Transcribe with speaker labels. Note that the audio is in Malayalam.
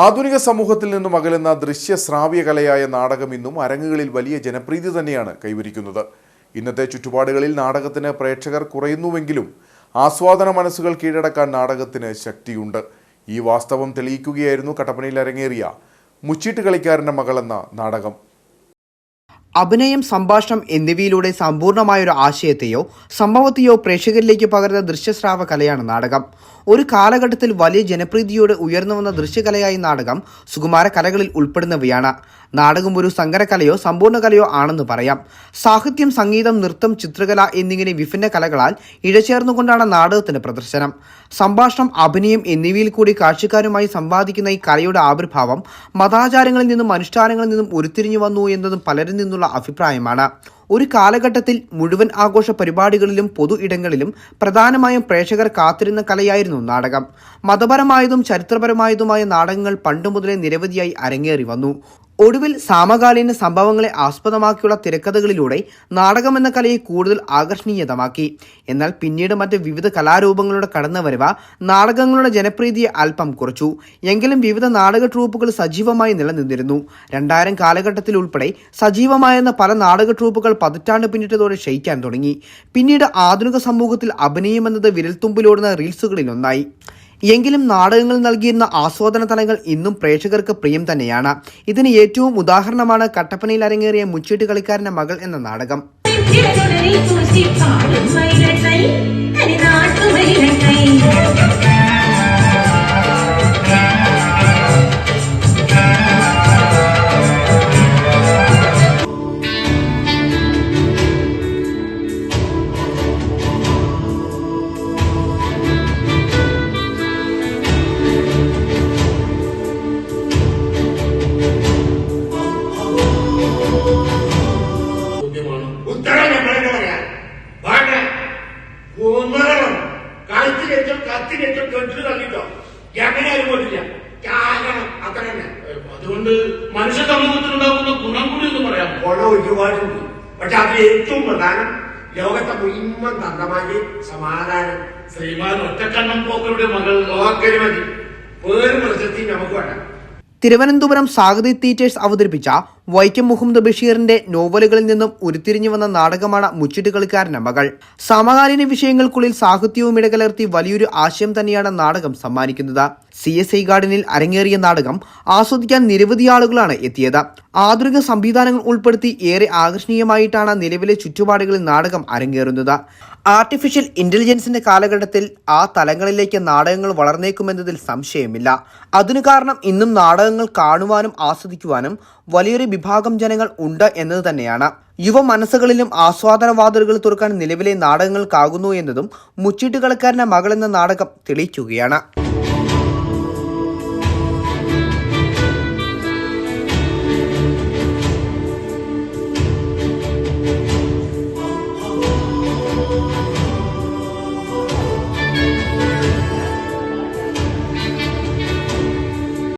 Speaker 1: ആധുനിക സമൂഹത്തിൽ നിന്നും അകലുന്ന ദൃശ്യ ശ്രാവ്യ കലയായ നാടകം ഇന്നും അരങ്ങുകളിൽ വലിയ ജനപ്രീതി തന്നെയാണ് കൈവരിക്കുന്നത്. ഇന്നത്തെ ചുറ്റുപാടുകളിൽ നാടകത്തിന് പ്രേക്ഷകർ കുറയുന്നുവെങ്കിലും ആസ്വാദന മനസ്സുകൾ കീഴടക്കാൻ നാടകത്തിന് ശക്തിയുണ്ട്. ഈ വാസ്തവം തെളിയിക്കുകയായിരുന്നു കട്ടപ്പനയിൽ അരങ്ങേറിയ മുച്ചീട്ട് കളിക്കാരന്റെ മകളെന്ന നാടകം.
Speaker 2: അഭിനയം സംഭാഷണം എന്നിവയിലൂടെ സമ്പൂർണമായൊരു ആശയത്തെയോ സംഭവത്തെയോ പ്രേക്ഷകരിലേക്ക് പകർന്ന ദൃശ്യസ്രാവ കലയാണ് നാടകം. ഒരു കാലഘട്ടത്തിൽ വലിയ ജനപ്രീതിയോടെ ഉയർന്നു വന്ന ദൃശ്യകലയായി നാടകം സുകുമാര കലകളിൽ ഉൾപ്പെടുന്നവയാണ്. നാടകം ഒരു സങ്കരകലയോ സമ്പൂർണ കലയോ ആണെന്ന് പറയാം. സാഹിത്യം സംഗീതം നൃത്തം ചിത്രകല എന്നിങ്ങനെ വിഭിന്ന കലകളാൽ ഇഴചേർന്നുകൊണ്ടാണ് നാടകത്തിന്റെ പ്രദർശനം. സംഭാഷണം അഭിനയം എന്നിവയിൽ കൂടി കാഴ്ചക്കാരുമായി സംവാദിക്കുന്ന ഈ കലയുടെ ആവിർഭാവം മതാചാരങ്ങളിൽ നിന്നും അനുഷ്ഠാനങ്ങളിൽ നിന്നും ഉരുത്തിരിഞ്ഞു വന്നു എന്നതും പലരിൽ നിന്നുള്ള അഭിപ്രായമാണ്. ഒരു കാലഘട്ടത്തിൽ മുഴുവൻ ആഘോഷ പരിപാടികളിലും പൊതു ഇടങ്ങളിലും പ്രധാനമായും പ്രേക്ഷകർ കാത്തിരുന്ന കലയായിരുന്നു നാടകം. മതപരമായതും ചരിത്രപരമായതുമായ നാടകങ്ങൾ പണ്ടുമുതലേ നിരവധിയായി അരങ്ങേറി വന്നു. ഒടുവിൽ സമകാലീന സംഭവങ്ങളെ ആസ്പദമാക്കിയുള്ള തിരക്കഥകളിലൂടെ നാടകമെന്ന കലയെ കൂടുതൽ ആകർഷണീയതമാക്കി. എന്നാൽ പിന്നീട് മറ്റ് വിവിധ കലാരൂപങ്ങളുടെ കടന്നുവരവ നാടകങ്ങളുടെ ജനപ്രീതിയെ അല്പം കുറച്ചു. എങ്കിലും വിവിധ നാടക ട്രൂപ്പുകൾ സജീവമായി നിലനിന്നിരുന്നു. രണ്ടായിരം കാലഘട്ടത്തിൽ ഉൾപ്പെടെ സജീവമായിരുന്ന പല നാടക ട്രൂപ്പുകൾ പതിറ്റാണ്ട് പിന്നിട്ടതോടെ ക്ഷയിക്കാൻ തുടങ്ങി. പിന്നീട് ആധുനിക സമൂഹത്തിൽ അഭിനയമെന്നത് വിരൽത്തുമ്പിലോടുന്ന റീൽസുകളിൽ ഒന്നായി എങ്കിലും നാടകങ്ങൾ നൽകിയിരുന്ന ആസ്വാദന തലങ്ങൾ ഇന്നും പ്രേക്ഷകർക്ക് പ്രിയം തന്നെയാണ്. ഇതിന് ഏറ്റവും ഉദാഹരണമാണ് കട്ടപ്പനയിൽ അരങ്ങേറിയ മുച്ചീട്ട് കളിക്കാരന്റെ മകൾ എന്ന നാടകം.
Speaker 3: അതുകൊണ്ട് മനുഷ്യ സമൂഹത്തിനുണ്ടാകുന്ന ഗുണം കൂടി എന്ന് പറയാം
Speaker 4: ഗുണം ഒരുപാടുണ്ട്. പക്ഷെ അതിൽ ഏറ്റവും പ്രധാനം ലോകത്തെ മുഴുവൻ തന്തമാക്കി സമാധാനം.
Speaker 3: ശ്രീമാൻ ഒറ്റക്കണ്ണം പോക്കരുടെ മകൾ
Speaker 4: ലോകരുമതി പേര് വേറെ പ്രശസ്തി നമുക്ക് വേണം
Speaker 2: തിരുവനന്തപുരം സാഗതി തിയേറ്റേഴ്സ് അവതരിപ്പിച്ച വൈക്കം മുഹമ്മദ് ബഷീറിന്റെ നോവലുകളിൽ നിന്നും ഉരുത്തിരിഞ്ഞു വന്ന നാടകമാണ് മുച്ചിട്ട് കളിക്കാരന്റെ മകൾ. സമകാലീന വിഷയങ്ങൾക്കുള്ളിൽ സാഹിത്യവും ഇടകലർത്തി വലിയൊരു ആശയം തന്നെയാണ് നാടകം സമ്മാനിക്കുന്നത്. സി എസ് ഐ ഗാർഡനിൽ അരങ്ങേറിയ നാടകം ആസ്വദിക്കാൻ നിരവധി ആളുകളാണ് എത്തിയത്. ആധുനിക സംവിധാനങ്ങൾ ഉൾപ്പെടുത്തി ഏറെ ആകർഷണീയമായിട്ടാണ് നിലവിലെ ചുറ്റുപാടുകളിൽ നാടകം അരങ്ങേറുന്നത്. ആർട്ടിഫിഷ്യൽ ഇന്റലിജൻസിന്റെ കാലഘട്ടത്തിൽ ആ തലങ്ങളിലേക്ക് നാടകങ്ങൾ വളർന്നേക്കുമെന്നതിൽ സംശയമില്ല. അതിനു കാരണം ഇന്നും നാടകങ്ങൾ കാണുവാനും ആസ്വദിക്കുവാനും വലിയൊരു വിഭാഗം ജനങ്ങൾ ഉണ്ട് എന്നത് തന്നെയാണ്. യുവ മനസ്സുകളിലും ആസ്വാദനവാതിലുകൾ തുറക്കാൻ നിലവിലെ നാടകങ്ങൾക്കാകുന്നു എന്നതും മുച്ചീട്ട് കളിക്കാരന്റെ മകൾ എന്ന നാടകം തെളിയിക്കുകയാണ്.